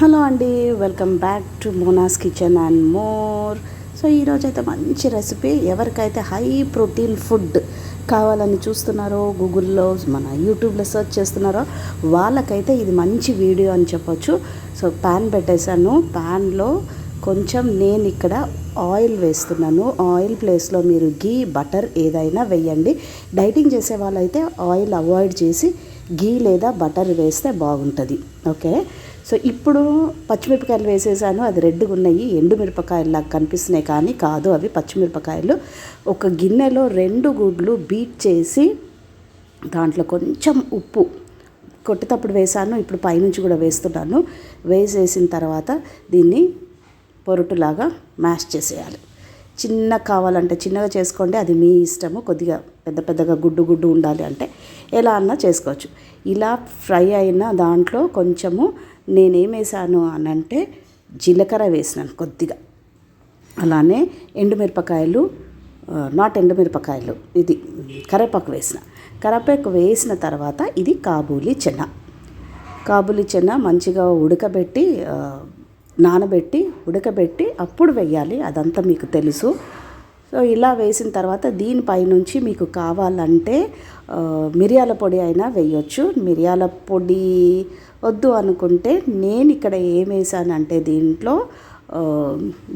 Hello అండి welcome back to Mona's kitchen and more. So ఈరోజు అయితే మంచి రెసిపీ. ఎవరికైతే హై ప్రోటీన్ ఫుడ్ కావాలని చూస్తున్నారో గూగుల్లో మన యూట్యూబ్లో సెర్చ్ చేస్తున్నారో వాళ్ళకైతే ఇది మంచి వీడియో అని చెప్పొచ్చు. సో ప్యాన్ పెట్టేశాను. ప్యాన్లో కొంచెం నేను ఇక్కడ ఆయిల్ వేస్తున్నాను. ఆయిల్ ప్లేస్లో మీరు గీ బటర్ ఏదైనా వేయండి. డైటింగ్ చేసే వాళ్ళైతే ఆయిల్ అవాయిడ్ చేసి గీ లేదా బటర్ వేస్తే బాగుంటుంది. ఓకే? సో ఇప్పుడు పచ్చిమిరపకాయలు వేసేసాను. అది రెడ్గా ఉన్నాయి. ఎండుమిరపకాయలాగా కనిపిస్తున్నాయి కానీ కాదు అవి. పచ్చిమిరపకాయలు ఒక గిన్నెలో రెండు గుడ్లు బీట్ చేసి దాంట్లో కొంచెం ఉప్పు కొట్టేటప్పుడు వేసాను. ఇప్పుడు పైనుంచి కూడా వేస్తున్నాను. వేసేసిన తర్వాత దీన్ని పొరుటులాగా మ్యాష్ చేసేయాలి. చిన్న కావాలంటే చిన్నగా చేసుకోండి. అది మీ ఇష్టము. కొద్దిగా పెద్ద పెద్దగా గుడ్డు గుడ్డు ఉండాలి అంటే ఎలా అన్నా చేసుకోవచ్చు. ఇలా ఫ్రై అయిన దాంట్లో కొంచెము నేనేం వేసాను అని అంటే జీలకర్ర వేసినాను కొద్దిగా. అలానే ఎండుమిరపకాయలు నాట్ ఎండుమిరపకాయలు ఇది కరేపాకు వేసిన. కరేపాకు వేసిన తర్వాత ఇది కాబూలి చెన్న. కాబూలి చెన్న మంచిగా ఉడకబెట్టి నానబెట్టి ఉడకబెట్టి అప్పుడు వెయ్యాలి అదంతా మీకు తెలుసు. సో ఇలా వేసిన తర్వాత దీనిపైనుంచి మీకు కావాలంటే మిరియాల పొడి అయినా వేయొచ్చు. మిరియాల పొడి వద్దు అనుకుంటే నేను ఇక్కడ ఏం వేసానంటే దీంట్లో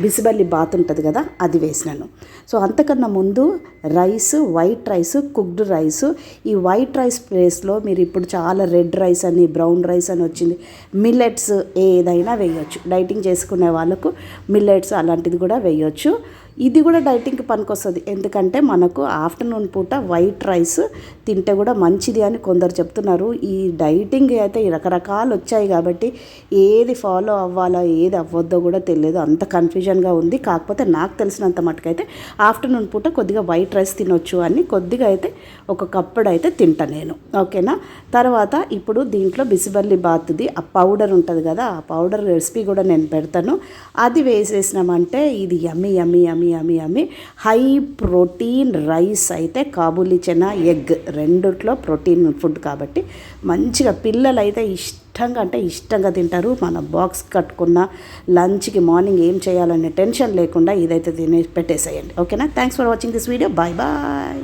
బిసిబల్లి బాత్ ఉంటుంది కదా అది వేసినాను. సో అంతకన్నా ముందు rice white rice cooked rice. ఈ వైట్ రైస్ ప్లేస్లో మీరు ఇప్పుడు చాలా రెడ్ రైస్ అని బ్రౌన్ రైస్ అని వచ్చింది. మిల్లెట్స్ ఏదైనా వేయొచ్చు. డైటింగ్ చేసుకునే వాళ్ళకు మిల్లెట్స్ అలాంటిది కూడా వేయొచ్చు. ఇది కూడా డైటింగ్కి పనికొస్తుంది. ఎందుకంటే మనకు ఆఫ్టర్నూన్ పూట వైట్ రైస్ తింటే కూడా మంచిది అని కొందరు చెప్తున్నారు. ఈ డైటింగ్ అయితే రకరకాలు వచ్చాయి కాబట్టి ఏది ఫాలో అవ్వాలో ఏది అవ్వద్దో కూడా తెలియదు అంత కన్ఫ్యూజన్గా ఉంది. కాకపోతే నాకు తెలిసినంత మటుకైతే ఆఫ్టర్నూన్ పూట కొద్దిగా వైట్ రైస్ తినొచ్చు అని కొద్దిగా అయితే ఒక కప్పుడు అయితే తింటా నేను. ఓకేనా? తర్వాత ఇప్పుడు దీంట్లో బిసిబల్లి బాత్ది ఆ పౌడర్ ఉంటుంది కదా ఆ పౌడర్ రెసిపీ కూడా నేను పెడతాను. అది వేసేసినామంటే ఇది yummy yummy yummy yummy yummy. High protein rice అయితే కాబూలి చెనా ఎగ్ రెండుట్లో ప్రోటీన్ ఫుడ్ కాబట్టి మంచిగా పిల్లలైతే ఇష్టం ఇష్టంగా అంటే ఇష్టంగా తింటారు. మన బాక్స్ కట్టుకున్న లంచ్కి మార్నింగ్ ఏం చేయాలనే టెన్షన్ లేకుండా ఇదైతే తినే పెట్టేసేయండి. ఓకేనా? Thanks for watching this video. Bye bye.